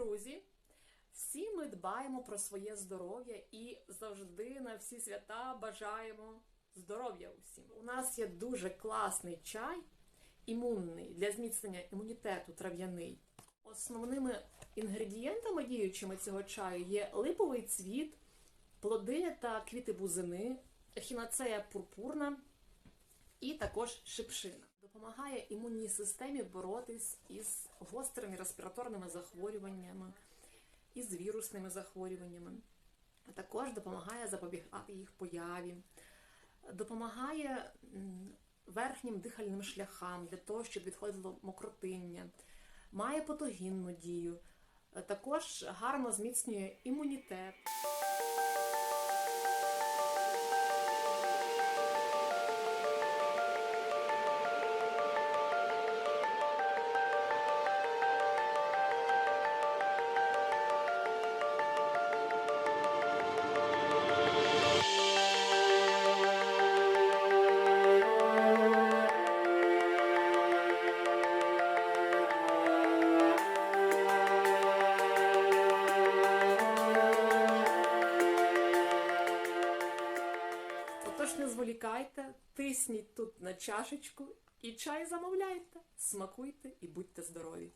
Друзі, всі ми дбаємо про своє здоров'я і завжди на всі свята бажаємо здоров'я усім. У нас є дуже класний чай, імунний для зміцнення імунітету трав'яний. Основними інгредієнтами діючими цього чаю є липовий цвіт, плоди та квіти бузини, ехінацея пурпурна і також шипшина. Допомагає імунній системі боротись із гострими респіраторними захворюваннями, із вірусними захворюваннями. А також допомагає запобігати їх появі, допомагає верхнім дихальним шляхам для того, щоб відходило мокротиння, має патогінну дію, також гарно зміцнює імунітет. Отож не зволікайте, тисніть тут на чашечку і чай замовляйте, смакуйте і будьте здорові!